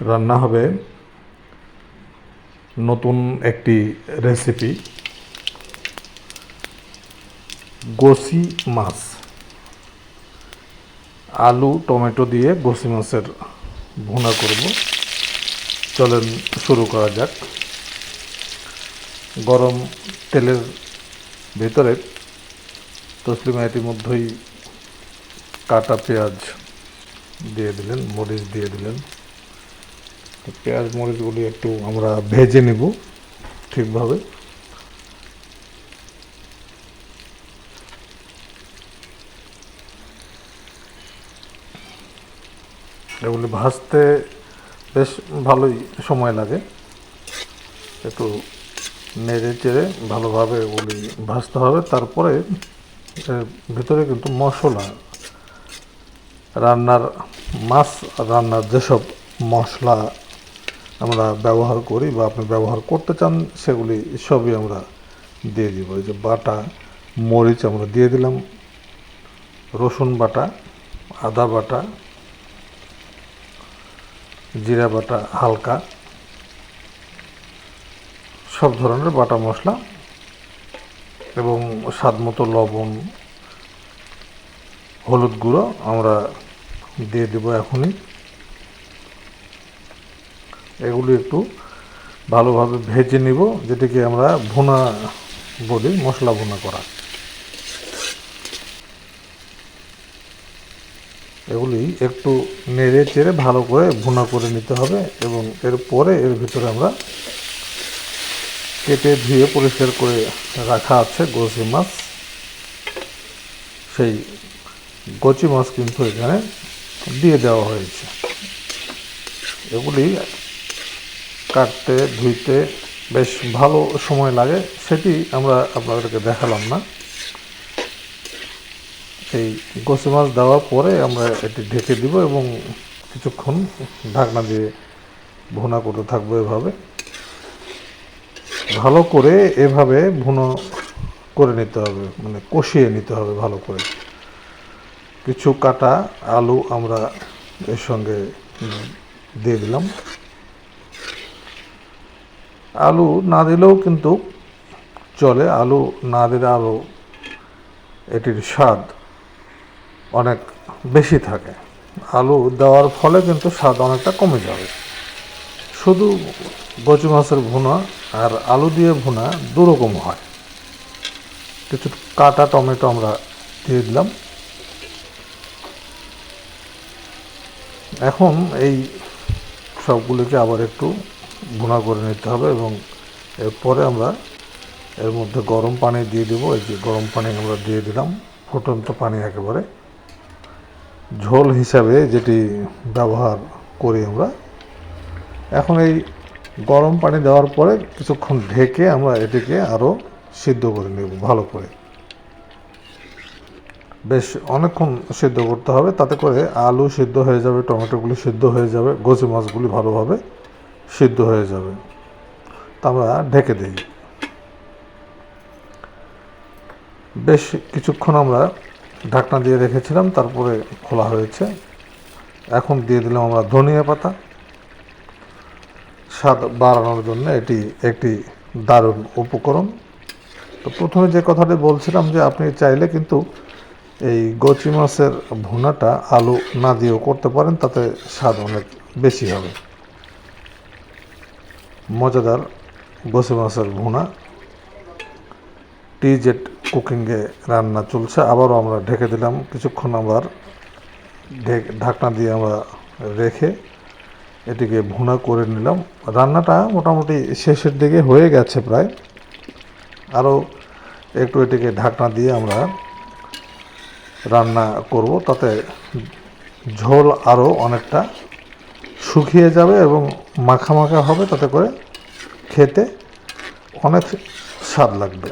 রান্না হবে নতুন একটি রেসিপি গোসি মাছ। আলু, টমেটো দিয়ে গোসি মাছের ভুনা করব। চলেন শুরু করা যাক। গরম তেলের ভেতরে তসলিমা ইতিমধ্যেই কাটা পেঁয়াজ দিয়ে দিলেন, মরিচ দিয়ে দিলেন। পেঁয়াজ মরিচগুলি একটু আমরা ভেজে নেব ঠিকভাবে। এগুলি ভাজতে বেশ ভালোই সময় লাগে। একটু নেড়ে চেড়ে ভালোভাবে ওগুলি ভাজতে হবে। তারপরে ভিতরে কিন্তু মশলা, রান্নার মাছ, রান্নার যেসব মশলা আমরা ব্যবহার করি বা আপনি ব্যবহার করতে চান, সেগুলি সবই আমরা দিয়ে দিব। এই যে বাটা, মরিচ আমরা দিয়ে দিলাম, রসুন বাটা, আদা বাটা, জিরা বাটা হালকা, সব ধরনের বাটা মশলা এবং স্বাদ মতো লবণ, হলুদ গুঁড়ো আমরা দিয়ে দেব এখনই। এগুলি একটু ভালোভাবে ভেজে নিব, যেটিকে আমরা ভুনা বলি, মশলা ভুনা করা। এগুলি একটু নেড়ে চেড়ে ভালো করে ভুনা করে নিতে হবে এবং এরপরে এর ভিতরে আমরা কেটে ধুয়ে পরিষ্কার করে রাখা আছে গোসি মাছ। সেই গচি মাছ কিন্তু এখানে দিয়ে দেওয়া হয়েছে। এগুলি কাটতে, ধুইতে বেশ ভালো সময় লাগে, সেটি আমরা আপনাদেরকে দেখালাম না। এই গোসি মাছ দেওয়ার পরে আমরা এটি ঢেকে দিব এবং কিছুক্ষণ ঢাকনা দিয়ে ভুনা করতে থাকব এভাবে। ভালো করে এভাবে ভুনো করে নিতে হবে মানে কষিয়ে নিতে হবে ভালো করে। কিছু কাটা আলু আমরা এর সঙ্গে দিয়ে দিলাম। আলু না দিলেও কিন্তু চলে। আলু না দিলে আলু এটির স্বাদ অনেক বেশি থাকে। আলু দেওয়ার ফলে কিন্তু স্বাদ অনেকটা কমে যাবে। শুধু গচু মাছের ভুনা আর আলু দিয়ে ভুনা দুরকম হয়। কিছু কাটা টমেটো আমরা দিয়ে দিলাম। এখন এই সবগুলিকে আবার একটু ভুনা করে নিতে হবে এবং এরপরে আমরা এর মধ্যে গরম পানি দিয়ে দেবো। এই যে গরম পানি আমরা দিয়ে দিলাম, ফুটন্ত পানি একেবারে। ঝোল হিসাবে যেটি ব্যবহার করি আমরা। এখন এই গরম পানি দেওয়ার পরে কিছুক্ষণ ঢেকে আমরা এটিকে আরও সিদ্ধ করে নেব ভালো করে। বেশ অনেকক্ষণ সিদ্ধ করতে হবে, তাতে করে আলু সিদ্ধ হয়ে যাবে, টমেটোগুলি সিদ্ধ হয়ে যাবে গোচি মাছগুলি ভালোভাবে সিদ্ধ হয়ে যাবে। তা আমরা ঢেকে দিই। বেশ কিছুক্ষণ আমরা ঢাকনা দিয়ে রেখেছিলাম, তারপরে খোলা হয়েছে। এখন দিয়ে দিলাম আমরা ধনিয়া পাতা। স্বাদ বাড়ানোর জন্য এটি একটি দারুণ উপকরণ। তো প্রথমে যে কথাটি বলছিলাম যে আপনি চাইলে কিন্তু এই গচি মাছের ভুনাটা আলু না দিয়েও করতে পারেন, তাতে স্বাদ অনেক বেশি হবে। মজাদার গচি মাছের ভুনা। টি জেট কুকিংয়ে রান্না চলছে। আবারও আমরা ঢেকে দিলাম। কিছুক্ষণ আবার ঢেকে, ঢাকনা দিয়ে আমরা রেখে এটিকে ভুনা করে নিলাম। রান্নাটা মোটামুটি শেষের দিকে হয়ে গেছে প্রায়। আরও একটু এটিকে ঢাকনা দিয়ে আমরা রান্না করব। তাতে ঝোল আরও অনেকটা শুকিয়ে যাবে এবং মাখা মাখা হবে। তাতে করে খেতে অনেক স্বাদ লাগবে।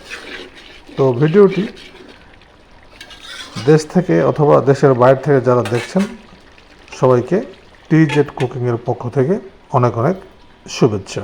তো ভিডিওটি দেশ থেকে অথবা দেশের বাইরে থেকে যারা দেখছেন, সবাইকে টি জেড কুকিংয়ের পক্ষ থেকে অনেক অনেক শুভেচ্ছা।